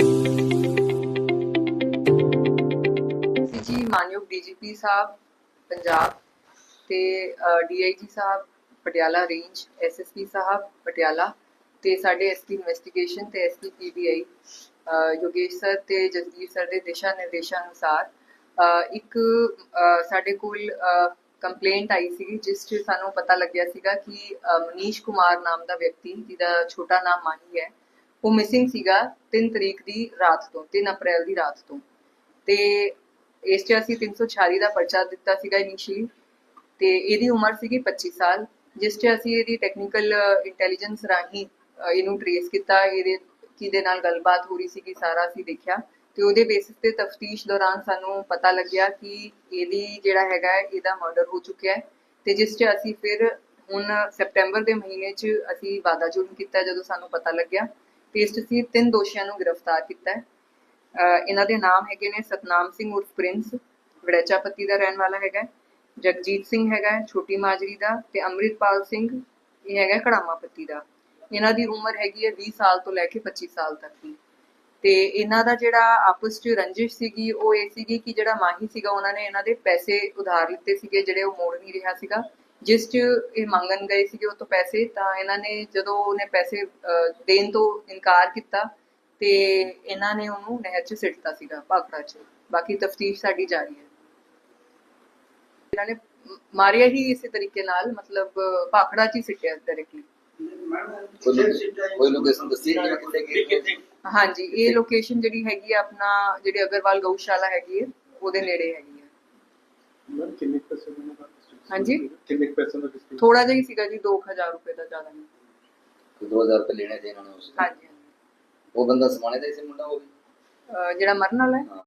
ਜੀ, ਮਾਨਯੋਗ ਡੀਜੀਪੀ ਸਾਹਿਬ, ਪੰਜਾਬ ਤੇ ਡੀਆਈਜੀ ਸਾਹਿਬ, ਪਟਿਆਲਾ ਰੇਂਜ ਐਸਐਸਪੀ ਸਾਹਿਬ, ਪਟਿਆਲਾ ਤੇ ਸਾਡੇ ਐਸਪੀ ਇਨਵੈਸਟੀਗੇਸ਼ਨ ਤੇ ਐਸਪੀ ਪੀਬੀਆਈ ਯੋਗੇਸ਼ ਸਰ ਤੇ ਜਸਵੀਰ ਸਰ ਦੇ ਦਿਸ਼ਾ ਨਿਰਦੇਸ਼ਾਂ ਅਨੁਸਾਰ ਇੱਕ ਸਾਡੇ ਕੋਲ ਕੰਪਲੇਂਟ ਆਈ ਸੀ ਜਿਸ 'ਚ ਸਾਨੂੰ ਪਤਾ ਲੱਗਿਆ ਸੀਗਾ ਕਿ ਮਨੀਸ਼ ਕੁਮਾਰ ਨਾਮ ਦਾ ਵਿਅਕਤੀ, ਜਿਹਦਾ ਛੋਟਾ ਨਾਮ ਮਾਹੀ ਹੈ ਉਹ ਮਿਸਿੰਗ ਸੀਗਾ 3 ਤਰੀਕ ਦੀ ਰਾਤ ਤੋਂ 3 ਅਪ੍ਰੈਲ ਦੀ ਰਾਤ ਤੋਂ। ਤੇ ਇਸ 'ਚ ਅਸੀਂ 346 ਦਾ ਪਰਚਾ ਦਿੱਤਾ ਸੀਗਾ ਇਨੀਸ਼ੀਅਲੀ ਤੇ ਇਹਦੀ ਉਮਰ ਸੀਗੀ 25 ਸਾਲ, ਜਿਸ 'ਚ ਅਸੀਂ ਇਹਦੀ ਟੈਕਨੀਕਲ ਇੰਟੈਲੀਜੈਂਸ ਰਾਹੀਂ ਇਹਨੂੰ ਟਰੇਸ ਕੀਤਾ। ਇਹਦੇ, ਕਿਹਦੇ ਨਾਲ ਗੱਲਬਾਤ ਹੋ ਰਹੀ ਸੀਗੀ, ਸਾਰਾ ਅਸੀਂ ਦੇਖਿਆ। ਤੇ ਉਹਦੇ ਬੇਸਿਸ ਤੇ ਤਫਤੀਸ਼ ਦੌਰਾਨ ਸਾਨੂੰ ਪਤਾ ਲੱਗਿਆ ਕਿ ਇਹਦੀ ਜਿਹੜਾ ਹੈਗਾ ਇਹਦਾ ਮਰਡਰ ਹੋ ਚੁੱਕਿਆ ਹੈ। ਤੇ ਜਿਸ 'ਚ ਅਸੀਂ ਫਿਰ ਹੁਣ ਸੈਪਟੈਂਬਰ ਦੇ ਮਹੀਨੇ 'ਚ ਅਸੀਂ ਵਾਦਾ ਜੁਰਮ ਕੀਤਾ, ਜਦੋਂ ਸਾਨੂੰ ਪਤਾ ਲੱਗਿਆ। ਤੇ ਇਸ ਤਿੰਨ ਦੋਸ਼ੀਆਂ ਨੂੰ ਗ੍ਰਿਫਤਾਰ ਕੀਤਾ ਹੈ। ਇਹਨਾਂ ਦੇ ਨਾਮ ਹੈਗੇ ਨੇ ਸਤਨਾਮ ਸਿੰਘ ਉਰਫ ਪ੍ਰਿੰਸ ਵੜੈਚਾ ਦਾ ਰਹਿਣ ਵਾਲਾ ਹੈਗਾ ਜਗਜੀਤ ਸਿੰਘ ਹੈਗਾ ਛੋਟੀ ਮਾਜਰੀ ਦਾ ਤੇ ਅੰਮ੍ਰਿਤਪਾਲ ਸਿੰਘ, ਇਹ ਹੈਗਾ ਹੈ ਦਾ। ਇਹਨਾਂ ਦੀ ਉਮਰ ਹੈਗੀ ਹੈ 20 ਸਾਲ ਤੋਂ ਲੈ ਕੇ 25 ਸਾਲ ਤੱਕ ਦੀ। ਤੇ ਇਹਨਾਂ ਦਾ ਜਿਹੜਾ ਆਪਸ 'ਚ ਰੰਜਿਸ਼ ਸੀਗੀ, ਉਹ ਇਹ ਸੀਗੀ ਕਿ ਜਿਹੜਾ ਮਾਹੀ ਸੀਗਾ, ਉਹਨਾਂ ਨੇ ਇਹਨਾਂ ਦੇ ਪੈਸੇ ਉਧਾਰ ਲਿੱਤੇ ਸੀਗੇ, ਜਿਹੜੇ ਉਹ ਮੋੜ ਨਹੀਂ ਰਿਹਾ ਸੀਗਾ। ਜਿਸ 'ਚ ਇਹ ਮੰਗਣ ਗਏ ਸੀਗੇ ਉਹ ਤੋਂ ਪੈਸੇ ਤਾਂ ਇਹਨਾਂ ਨੇ ਜਦੋਂ ਉਹਨੇ ਪੈਸੇ ਦੇਣ ਤੋਂ ਇਨਕਾਰ ਕੀਤਾ ਤੇ ਇਹਨਾਂ ਨੇ ਉਹਨੂੰ ਨਹਿਰ 'ਚ ਸਿੱਟਤਾ ਸੀਗਾ ਭਾਖੜਾ 'ਚ। ਬਾਕੀ ਤਫਤੀਸ਼ ਸਾਡੀ ਜਾਰੀ ਹੈ। ਇਹਨਾਂ ਨੇ ਮਾਰਿਆ ਹੀ ਇਸੇ ਤਰੀਕੇ ਨਾਲ ਮਤਲਬ ਭਾਖੜਾ 'ਚ ਹੀ ਸਿੱਟਿਆ ਡਾਇਰੈਕਟਲੀ ਕੋਈ ਲੋਕ- ਕੋਈ ਲੋਕੇਸ਼ਨ ਦੱਸੀ ਨਹੀਂ ਕਿੱਥੇ ਗਏ ਹਾਂਜੀ ਇਹ ਲੋਕੇਸ਼ਨ ਜਿਹੜੀ ਹੈਗੀ ਆ ਆਪਣਾ ਜਿਹੜੀ ਅਗਰਵਾਲ ਗਊਸ਼ਾਲਾ ਹੈਗੀ ਹੈ ਉਹਦੇ ਨੇੜੇ ਹੈਗੀ ਹੈ। ਮੈਮ ਕਿੰਨੇ ਕੁ ਪੈਸੇ ਉਹਨਾਂ ਦਾ ਹਾਂਜੀ? ਕਿੰਨੇ ਕੁ ਪੈਸੇ ਦਾ ਡਿਸਟ੍ਰਿਕਟ ਥੋੜਾ ਜਿਹਾ ਹੀ ਸੀਗਾ ਜੀ 2000 ਰੁਪਏ ਦਾ ਜ਼ਿਆਦਾ ਨਹੀਂ। ਕੋਈ 2000 ਰੁਪਏ ਲੈਣੇ ਤੇ ਇਹਨਾਂ ਨੇ ਉਸ ਹਾਂਜੀ ਉਹ ਬੰਦਾ ਸਮਾਣੇ ਦਾ ਹੀ ਸੀ ਮੁੰਡਾ ਉਹ ਵੀ? ਅਹ, ਜਿਹੜਾ ਮਰਨ ਵਾਲਾ ਹਾਂ।